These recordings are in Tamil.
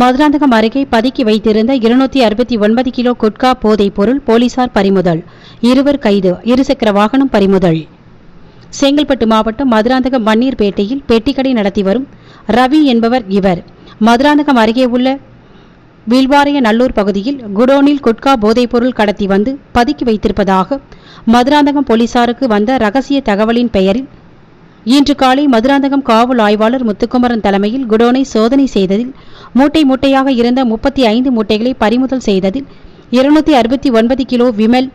மதுராந்தகம் அருகே பதுக்கி வைத்திருந்த இருநூத்தி அறுபத்தி ஒன்பது கிலோ குட்கா போதைப் பொருள் போலீசார் பறிமுதல். இருவர் கைது இருசக்கர வாகனம் பறிமுதல். செங்கல்பட்டு மாவட்டம் மதுராந்தகம் மண்ணீர்பேட்டையில் பெட்டிக்கடை நடத்தி வரும் ரவி என்பவர் இவர். மதுராந்தகம் அருகே உள்ள வில்வாரைய நல்லூர் பகுதியில் குடோனில் குட்கா போதைப்பொருள் கடத்தி வந்து பதுக்கி வைத்திருப்பதாக மதுராந்தகம் போலீசாருக்கு வந்த ரகசிய தகவலின் பெயரில் இன்று காலை மதுராந்தகம் காவல் ஆய்வாளர் முத்துக்குமரன் தலைமையில் குடோனை சோதனை செய்ததில் மூட்டை மூட்டையாக இருந்த முப்பத்தி ஐந்து மூட்டைகளை பறிமுதல் செய்ததில் இருநூத்தி அறுபத்தி ஒன்பது கிலோ விமல்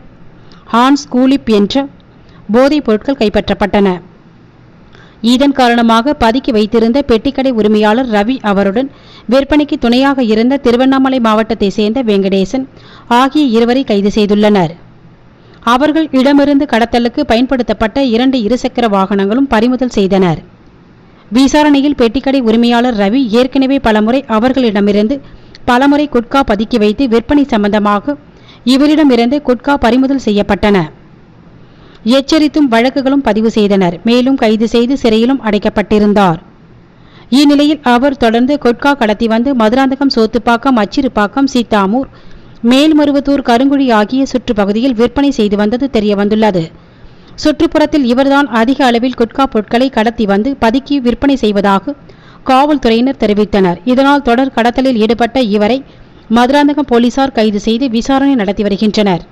ஹான்ஸ் கூலிப் என்ற போதைப் பொருட்கள் கைப்பற்றப்பட்டன. இதன் காரணமாக பதுக்கி வைத்திருந்த பெட்டிக்கடை உரிமையாளர் ரவி அவருடன் விற்பனைக்கு துணையாக இருந்த திருவண்ணாமலை மாவட்டத்தை சேர்ந்த வெங்கடேசன் ஆகிய இருவரை கைது செய்துள்ளனர். அவர்கள் இடமிருந்து கடத்தலுக்கு பயன்படுத்தப்பட்ட இரண்டு இருசக்கர வாகனங்களும் பறிமுதல் செய்தனர். விசாரணையில் பெட்டிக்கடை உரிமையாளர் ரவி ஏற்கனவே பலமுறை அவர்களிடமிருந்து பலமுறை குட்கா பதுக்கி வைத்து விற்பனை சம்பந்தமாக இவரிடமிருந்து குட்கா பறிமுதல் செய்யப்பட்டன. எச்சரித்தும் வழக்குகளும் பதிவு செய்தனர். மேலும் கைது செய்து சிறையிலும் அடைக்கப்பட்டிருந்தார். இந்நிலையில் அவர் தொடர்ந்து கொட்கா கடத்தி வந்து மதுராந்தகம் சோத்துப்பாக்கம் அச்சிறுப்பாக்கம் சீத்தாமூர் மேல்மருவத்தூர் கருங்குழி ஆகிய சுற்றுப்பகுதியில் விற்பனை செய்து வந்தது தெரியவந்துள்ளது. சுற்றுப்புறத்தில் இவர்தான் அதிக அளவில் குட்கா பொருட்களை கடத்தி வந்து பதுக்கி விற்பனை செய்வதாக காவல்துறையினர் தெரிவித்தனர். இதனால் தொடர் கடத்தலில் ஈடுபட்ட இவரை மதுராந்தகம் போலீசார் கைது செய்து விசாரணை நடத்தி வருகின்றனர்.